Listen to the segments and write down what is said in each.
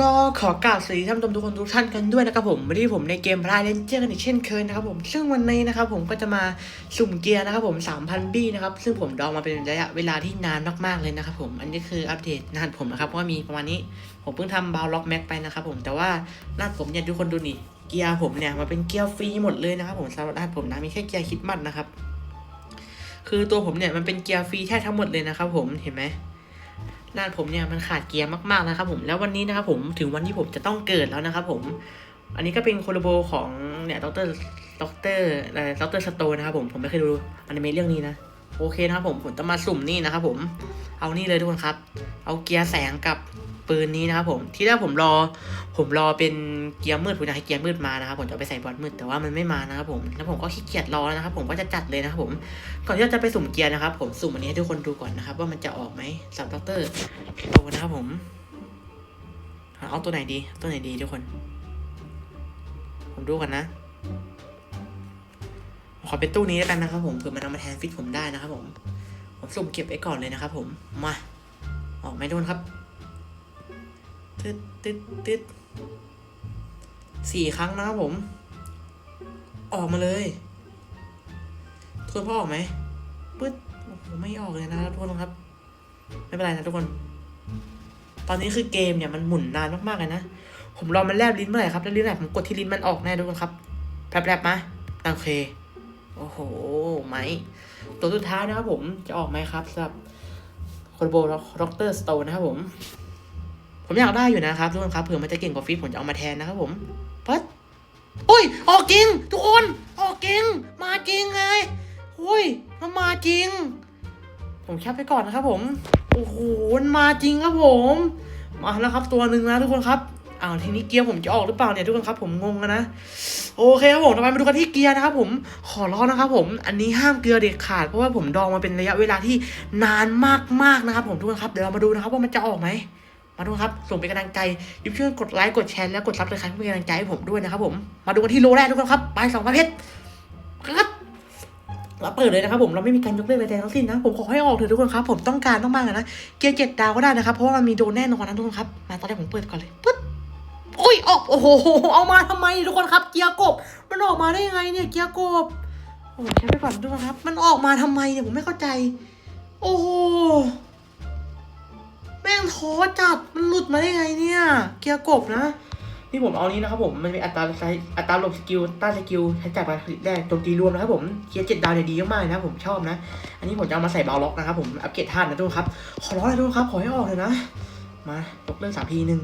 ก็ขอกล่าวสวัสดีท่านผู้ชมทุกคนทุกท่านกันด้วยนะครับผมวันนี้ผมในเกมพลายเลนเจอร์กันอีกเช่นเคยนะครับผมซึ่งวันนี้นะครับผมก็จะมาสุ่มเกียร์นะครับผม3,000บี้นะครับซึ่งผมดองมาเป็นระยะเวลาที่นานมากๆเลยนะครับผมอันนี้คืออัปเดตรหัสผมนะครับเพราะว่ามีประมาณนี้ผมเพิ่งทำบาวล็อกแม็กไปนะครับผมแต่ว่ารหัสผมเนี่ยทุกคนดูนี่เกียร์ผมเนี่ยมาเป็นเกียร์ฟรีหมดเลยนะครับผมสำหรับรหัสผมนะมีแค่เกียร์คิดมัดนะครับคือตัวผมเนี่ยมันเป็นเกียร์ฟรีแท้ทั้งหมดเลยนะครับผมเห็นไหม นานผมเนี่ยมันขาดเกียร์มากๆนะครับผมแล้ววันนี้นะครับผมถึงวันที่ผมจะต้องเกิดแล้วนะครับผมอันนี้ก็เป็นโคโลโบของเนี่ยด็อกเตอร์ด็อกเตอร์อะไรด็อกเตอร์สโตนะครับผมผมไม่เคยดูอนิเมะเรื่องนี้นะโอเคนะครับผมผมจะมาสุ่มนี่นะครับผมเอานี่เลยทุกคนครับ เอาเกียร์แสงกับ ปืนนี้นะครับผมที่แรกผมรอ ผมรอเป็นเกียร์มืดผมอยากให้เกียร์มืดมานะครับผมจะไปใส่บอลมืดแต่ว่ามันไม่มานะครับผมแล้วผมก็ขี้เกียจรอแล้วนะครับ ผมก็จะจัดเลยนะครับผมก่อนที่เราจะไปสุ่มเกียร์นะครับ ผมสุ่มอันนี้ให้ทุกคนดูก่อนนะครับ ว่ามันจะออกไหมสำหรับด็อกเตอร์โตนะครับผมเอาตัวไหนดี ตัวไหนดีทุกคน ผมดูก่อนนะขอเป็นตู้นี้แล้วกันนะครับผมเผื่อมันเอามาแทนฟิตผมได้นะครับผม ผมสุ่มเก็บไว้ก่อนเลยนะครับผมมาออกไมทุกคนครับ ตึ๊ดตึ๊ดตึ๊ดสี่ครั้งนะครับผม ออกมาเลยทุกคนพ่อออกไหมปึ๊ดโอ้โหไม่ออกเลยนะครับทุกคนครับ ไม่เป็นไรนะทุกคน ตอนนี้คือเกมเนี่ยมันหมุนนานมากๆเลยนะ ผมรอมันแลบลิ้นเมื่อไหร่ครับ แล้วลิ้นไหนผมกดที่ลิ้นมันออกแน่ทุกคนครับแผลบๆมาโอเค โอ้โห ไหม ตัวสุดท้ายนะครับผม จะออกไหมครับสำหรับคนโบด็อกเตอร์สโตนนะครับผม ผมอยากได้อยู่นะครับทุกคนครับเผื่อมันจะเก่งกว่าฟิตผมจะเอามาแทนนะครับผมปั๊ดโอ้ย ออกจริง ทุกคน ออกจริง มาจริงไงอุ้ย มันมาจริง ผมแคปไปก่อนนะครับผม โอ้โห มันมาจริงครับผม มาแล้วครับตัวหนึ่งนะทุกคนครับอ้าวทีนี้เกียร์ผมจะออกหรือเปล่าเนี่ยทุกคนครับผมงงนะ โอเคครับผมต่อไปมาดูกันที่เกียร์นะครับผมขอร้องนะครับผมอันนี้ห้ามเกลือเด็ดขาดเพราะว่าผมดองมาเป็นระยะเวลาที่นานมากๆนะครับผมทุกคนครับเดี๋ยวเรามาดูนะครับว่ามันจะออกไหม มาดูครับ ส่งเป็นกำลังใจยิบช่วยกดไลค์กดแชร์และกดซับสไครป์เพื่อเป็นกำลังใจให้ผมด้วยนะครับผมมาดูกันที่โลแรกทุกคนครับไปสองประเภทครับเราเปิดเลยนะครับผมเราไม่มีการยกเลิกใดๆทั้งสิ้นนะผมขอให้ออกเถอะทุกคนครับ ผมต้องการมากๆเลยนะเกียร์เจ็ดดาวก็ได้นะครับเพราะว่ามันมีโดนแน่นอนนะทุกคนครับมาตอนแรกผมเปิดก่อนเลยปึ๊บโอ้ยออกโอ้โหเอามาทำไมทุกคนครับ เกียร์กบ มันออกมาได้ยังไงเนี่ยเกียร์กบโอ้ใช้ไปก่อนทุกคนครับ มันออกมาทำไมเนี่ยผมไม่เข้าใจ โอ้ แม่งท้อจัด มันหลุดมาได้ไงเนี่ย เกียร์กบนะที่ผมเอานี้นะครับผม มันเป็นอัตราไซอัตราลบสกิลต้านสกิลใช้จ่ายการผลิตแรกโจมตีรวมนะครับผม เกียร์เจ็ดดาวเนี่ยดีมากๆนะผมชอบนะ อันนี้ผมจะเอามาใส่บาล็อกนะครับผม อัปเกรดท่านนะทุกคนครับ ขอร้องเลยทุกคนครับ ขอให้ออกเลยนะ มายกเลิกสามทีหนึ่ง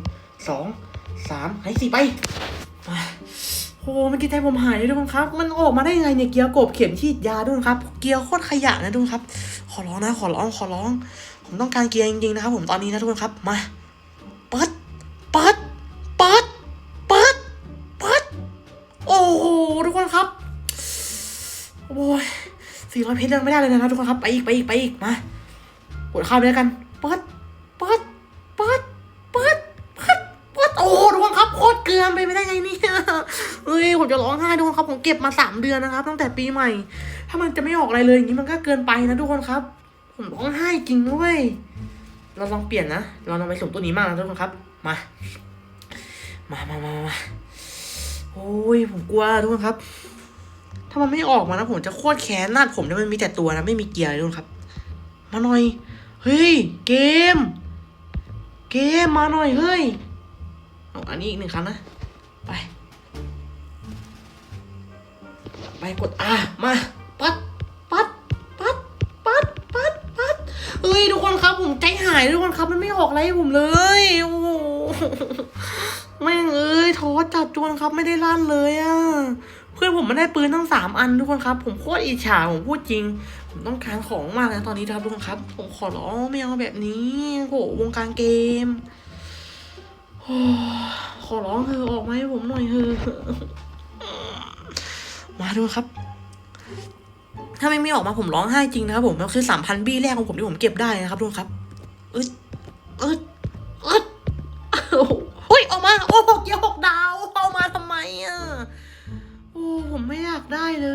สองสามให้สี่ไปมาโอ้เมันกินใจผมหายเลยทุกคนครับ มันออกมาได้ไงเนี่ยเกียร์กบเข็มฉีดยาด้วยครับ เกียร์โคตรขยะนะทุกคนครับ ขอร้องนะ ขอร้อง ขอร้อง ผมต้องการเกียร์จริงๆนะครับ ผมตอนนี้นะทุกคนครับ มา เปิด เปิด เปิด เปิด เปิด โอ้โหทุกคนครับ โอ้ยสี่ร้อยเพชรยังไม่ได้เลยนะครับทุกคนครับ ไปอีก ไปอีก ไปอีก มากดข้ามไปแล้วกัน เปิด เปิด เปิด เปิด เปิด เปิด โอ้โหทุกคนครับ โคตรเกลือไปไม่ได้ไงเนี่ยเฮ้ย ผมจะร้องไห้ทุกคนครับ ผมเก็บมาสามเดือนนะครับ ตั้งแต่ปีใหม่ ถ้ามันจะไม่ออกอะไรเลยอย่างนี้มันก็เกินไปนะทุกคนครับ ผมร้องไห้จริงด้วย เราลองเปลี่ยนนะ เราลองไปส่งตัวนี้มากนะทุกคนครับ มา มามามามาโอ้ยผมกลัวทุกคนครับ ถ้ามันไม่ออกมานะผมจะโคตรแค้นนาดผมเนี่ยมันมีแต่ตัวนะไม่มีเกียร์เลยทุกคนครับ มาหน่อย เฮ้ย เกม เกมมาหน่อยเฮ้ย เอาอันนี้อีกหนึ่งครั้งนะ ไป ไปกดอะมา เฮ้ยทุกคนครับผมใจหายทุกคนครับมันไม่ออกอะไรให้ผมเลยโอ้โหแม่งเอ้ยท้อจัดจวนครับไม่ได้ลั่นเลยอะเพื่อนผมมันได้ปืนทั้งสามอันทุกคนครับ ผมโคตรอิจฉาผมพูดจริง ผมต้องการของมากนะตอนนี้ครับทุกคนครับ ผมขอร้องไม่เอาแบบนี้โหวงการเกมขอร้องเธอออกมาให้ผมหน่อยเถอะมาดูครับ ถ้าไม่มีออกมาผมร้องไห้จริงนะครับผมมันคือสามพันบี้แรกของผมที่ผมเก็บได้นะครับทุกคนครับอึดอึดอึดโอ้ยออกมา โอ้หกเกียร์หกดาวเอามาทำไมอะโอ้ผมไม่อยากได้เล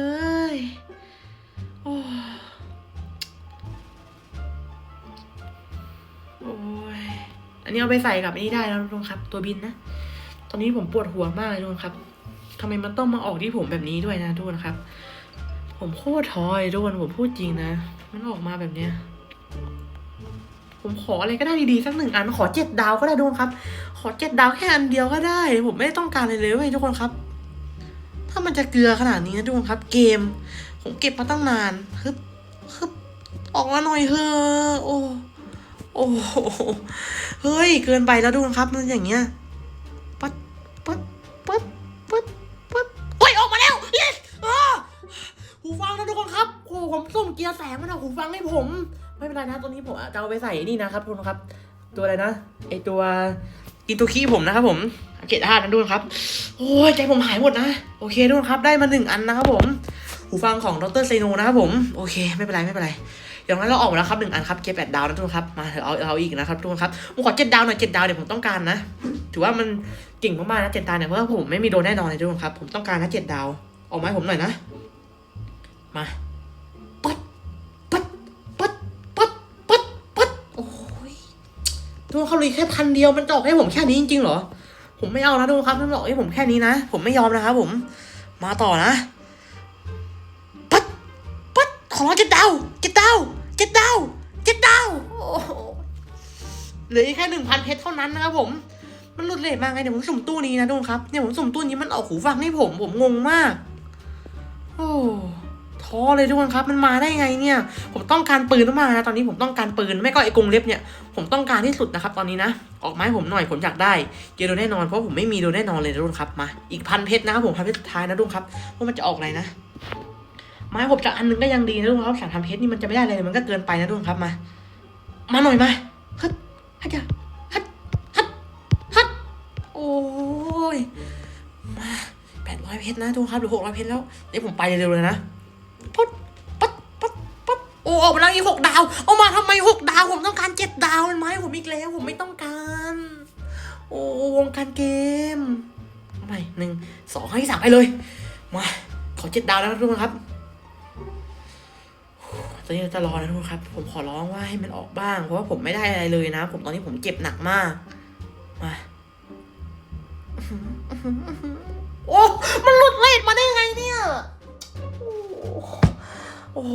ยโอ้โอ้ยอันนี้นี้เอาไปใส่กับอันนี้ได้แล้วทุกคนครับ ตัวบินนะ ตอนนี้ผมปวดหัวมากเลยทุกคนครับทำไมมันต้องมาออกที่ผมแบบนี้ด้วยนะทุกคนครับ ผมโคตรท้อเลยทุกคนผมพูดจริงนะ มันออกมาแบบเนี้ย ผมขออะไรก็ได้ดีๆสักหนึ่งอันขอเจ็ดดาวก็ได้ทุกคนครับ ขอเจ็ดดาวแค่อันเดียวก็ได้ ผมไม่ได้ต้องการอะไรเลยเว้ยทุกคนครับ ถ้ามันจะเกลือขนาดนี้นะทุกคนครับ เกม ผมเก็บมาตั้งนานฮึบฮึบออกมาหน่อยเถอะโอ้โอ้โหเฮ้ย เกินไปแล้วทุกคนครับมันอย่างเงี้ย ฟังให้ผม ไม่เป็นไรนะตัวนี้ผมจะเอาไปใส่นี่นะครับทุกคนครับ ตัวอะไรนะไอตัวอินตัวคีผมนะครับผมเกตอาร์นะทุกคนครับ โอ้ยใจผมหายหมดนะโอเคทุกคนครับได้มาหนึ่งอันนะครับผมหูฟังของดรเซโนนะครับผมโอเคไม่เป็นไรไม่เป็นไรอย่างนั้นเราออกมาแล้วครับหนึ่งอันครับเกียร์แปดดาวนะทุกคนครับมาเถอะเอาเอาอีกนะครับทุกคนครับผมขอเจ็ดดาวหน่อยเจ็ดดาวเดี๋ยวผมต้องการนะ ถือว่ามันเก่งมากๆนะเจ็ดดาวเนี่ยเพราะว่าผมไม่มีโดนแน่นอนเลยทุกคนครับผมต้องการนะเจ็ดดาวออกมาให้ผมหน่อยนะ มาปัดปัดปัดปัดปัดปัดโอ้ย ทุกคนเขาเลยแค่พันเดียวมันจะออกให้ผมแค่นี้จริงๆเหรอ ผมไม่เอานะทุกคนครับมันบอกให้ผมแค่นี้นะ ผมไม่ยอมนะครับผม มาต่อนะ ปัด ปัด ขอร้องเจ็ดดาวเจ็ดดาวเจ็ดดาวเจ็ดดาวโอ้โหเหลืออีกแค่หนึ่งพันเพชรเท่านั้นนะครับผม มันหลุดเลทมาไงเดี๋ยวผมสุ่มตู้นี้นะทุกคนครับ เนี่ยผมสุ่มตู้นี้มันออกหูฟังให้ผม ผมงงมาก โอ้ ท้อเลยทุกคนครับ มันมาได้ไงเนี่ย ผมต้องการปืนมากนะ ตอนนี้ผมต้องการปืน ไม่ก็ไอ้กรงเล็บเนี่ย ผมต้องการที่สุดนะครับ ตอนนี้นะ ออกไม้ผมหน่อย ผมอยากได้ เจอโดนแน่นอน เพราะผมไม่มีโดนแน่นอนเลยนะทุกคนครับ มา อีกพันเพชรนะครับผมพันเพชรสุดท้ายนะทุกคนครับ ว่ามันจะออกอะไรนะ ไม้ผมจากอันหนึงก็ยังดีนะทุกคนครับสามทำเพชรนี่มันจะไม่ได้เลยมันก็เกินไปนะทุกคนครับ มา มาหน่อยมาฮัดฮัดจ้ะฮัดฮัดฮัดโอ้ยมาแปดร้อยเพชรนะทุกคนครับหรือหกร้อยเพชรแล้วเดี๋ยวผมไปเร็วๆเลยนะปั๊ดปั๊ดปั๊ดปั๊ดโอ้ออกมาแล้วอีกหกดาว เอามาทำไมหกดาว ผมต้องการเจ็ดดาวมันไหมผมอีกแล้วผมไม่ต้องการ โอ้วงการเกมทำไมหนึ่งสองให้สามไปเลย มา ขอเจ็ดดาวแล้วทุกคนครับตอนนี้เราจะรอนะทุกคนครับ ผมขอร้องว่าให้มันออกบ้าง เพราะว่าผมไม่ได้อะไรเลยนะ ผมตอนนี้ผมเจ็บหนักมาก มาโอ้มันหลุดเลทมาได้ไงเนี่ย โอ้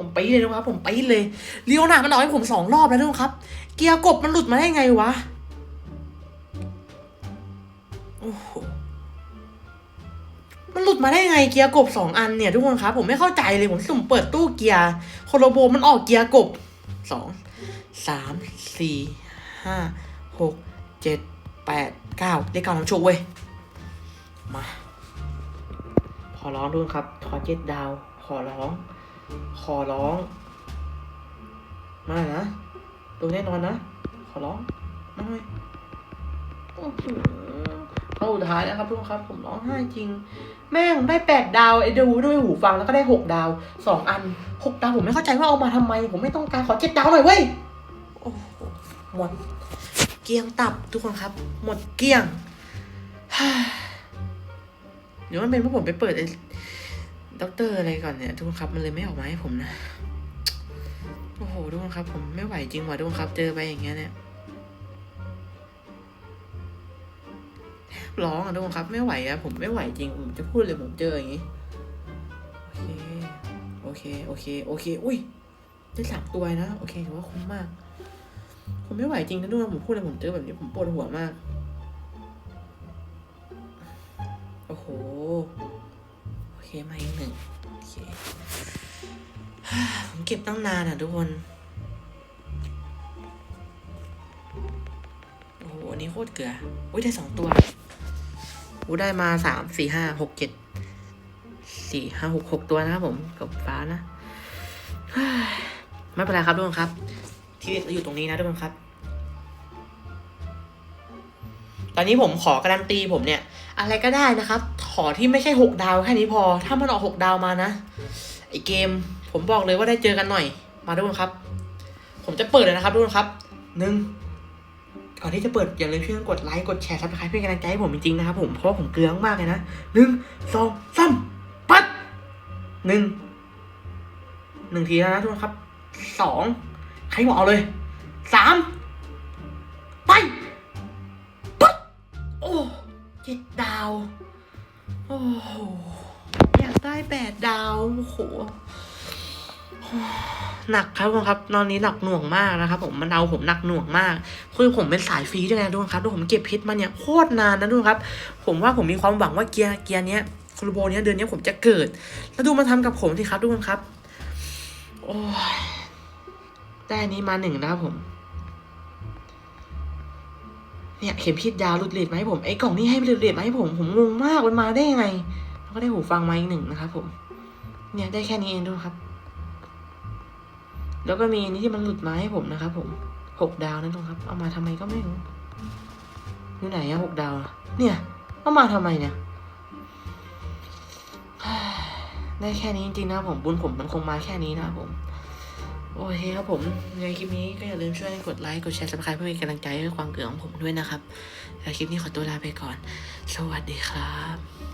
ผมไปดเลยนะครับ ผมไปดเลยเลี้ยวหนามันออกให้ผมสองรอบแล้วทุกคนครับ เกียร์กบมันหลุดมาได้ไงวะโอ้โหมันหลุดมาได้ไงเกียร์กบสองอันเนี่ยทุกคนครับผมไม่เข้าใจเลยผมสุ่มเปิดตู้เกียร์โคโลโบมันออกเกียร์กบสองสามสี่ห้าหกเจ็ดแปดเก้าเลขเก้าน้ำโชคเว้ยมา ขอร้องด้วยครับขอเจ็ดดาว ขอร้อง ขอร้อง มานะดูแน่นอนนะ ขอร้องมาหน่อยอื้อหือเข้าสุดท้ายนะครับทุกคนครับ ผมร้องไห้จริง แม่งได้แปดดาวไอ้ดูด้วยหูฟังแล้วก็ได้หกดาวสองอันหกดาวผมไม่เข้าใจว่าเอามาทำไม ผมไม่ต้องการขอเจ็ดดาวหน่อยเว้ยโอ้หมด เกลี้ยงตับทุกคนครับ หมดเกลี้ยงเดี๋ยวมันเป็นเพราะผมไปเปิดไอ้ ด็อกเตอร์อะไรก่อนเนี่ยทุกคนครับมันเลยไม่ออกมาให้ผมนะโอ้โหทุกคนครับ ผมไม่ไหวจริงว่ะทุกคนครับเจอไปอย่างเงี้ยเนี่ยร้องอะทุกคนครับไม่ไหวอะผมไม่ไหวจริงผมจะพูดเลยผมเจออย่างงี้โอเคโอเคโอเคโอเคอุ้ยได้สามตัวนะโอเคถือว่าคุ้มมาก ผมไม่ไหวจริงนะทุกคนผมพูดเลยผมเจอแบบนี้ผมปวดหัวมาก โอ้โห เคมาอีกหนึ่งโอเคผมเก็บตั้งนานอะทุกคน โอ้โหอันนี้โคตรเกลืออุ้ยได้สองตัวอู้ได้มาสามสี่ห้าหกเจ็ดสี่ห้าหกหกตัวนะครับผมกับฟ้านะไม่เป็นไรครับทุกคนครับ ที่เราอยู่ตรงนี้นะทุกคนครับ ตอนนี้ผมขอการันตีผมเนี่ย อะไรก็ได้นะครับ ขอที่ไม่ใช่หกดาวแค่นี้พอ ถ้ามันออกหกดาวมานะ ไอเกม ผมบอกเลยว่าได้เจอกันหน่อย มาทุกคนครับ ผมจะเปิดเลยนะครับทุกคนครับหนึ่งก่อนที่จะเปิดอย่าลืมช่วยกันกดไลค์กดแชร์ซับสไครป์เพื่อเป็นกำลังใจให้ผมจริงๆนะครับผมเพราะผมเกลือมากเลยนะหนึ่งสองสามปัดหนึ่งหนึ่งทีแล้วนะทุกคนครับสองใครบอกเอาเลยสาม เจ็ดดาว โอ้โห อยากได้แปดดาว โอ้โห หนักครับทุกคนครับ ตอนนี้หนักหน่วงมากนะครับผมมันเอาผมหนักหน่วงมาก คือผมเป็นสายฟรีด้วยนะทุกคนครับทุกคนผมเก็บพิษมาเนี่ยโคตรนานนะทุกคนครับ ผมว่าผมมีความหวังว่าเกียร์เกียร์เนี้ยคูรูโบเนี้ยเดือนนี้ผมจะเกิด แล้วดูมาทำกับผมสิครับทุกคนครับ โอ้ยได้อันนี้มาหนึ่งนะครับผม เนี่ยเข็มพิษยาหลุดเลดมาให้ผมไอ้กล่องนี้ให้หลุดเลดมาให้ผมผมงงมากมันมาได้ยังไงแล้วก็ได้หูฟังมาอีกหนึ่งนะครับผม เนี่ยได้แค่นี้เองด้วยครับ แล้วก็มีอันนี้ที่มันหลุดมาให้ผมนะครับผมหกดาวนั่นตรงครับ เอามาทำไมก็ไม่รู้อยู่ไหนอะหกดาวเนี่ย เอามาทำไมเนี่ยได้แค่นี้จริงๆนะผมบุญผมมันคงมาแค่นี้นะผม โอเคครับผมในคลิปนี้ก็อย่าลืมช่วยกดไลค์ กดแชร์สมัครเพื่อเป็นกำลังใจให้ความเกลือของผมด้วยนะครับแล้วคลิปนี้ขอตัวลาไปก่อน สวัสดีครับ